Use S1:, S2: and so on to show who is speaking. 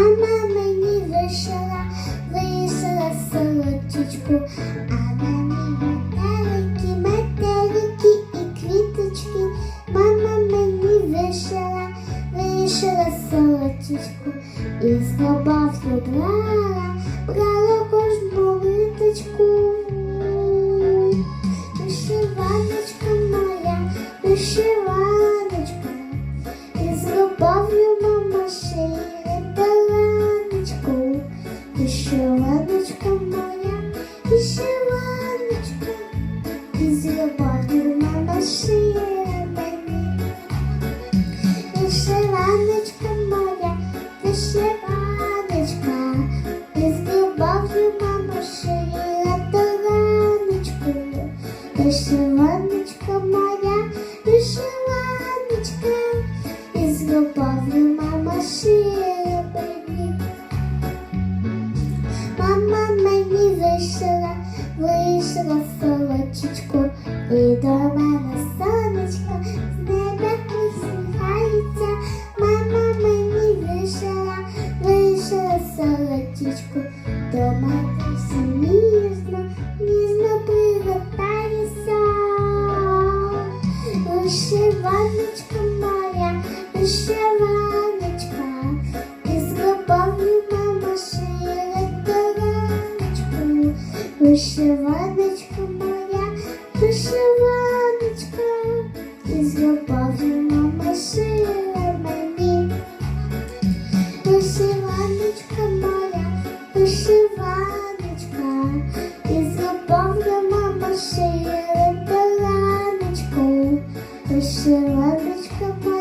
S1: Мама мені вишила, вишила солодчичку, а на ній метелики, метелики і квіточки. Мама мені вишила, вишила солодчичку і з згоба в і з любов'ю мама шиє мені. Вишиваночка моя, вишиваночка, і з любов'ю мама шиє таланочку. Вишиваночка моя, вишиваночка, і з мама шиє мені. Мама мені вишила, вишила сорочечку, і до мене сонечко з неба усміхається. Мама мені вишила, вишила сорочечку, до все ніжно, ніжно приготається. Вишиваночка моя, вишиваночка, і з любов'ю мама шиє тараночку. Вишиваночка моя, вишиваночка, і з любов'ю мама шиє мені. Вишиваночка моя, вишиваночка, і з мама шиє таланочку. Вишиваночка моя,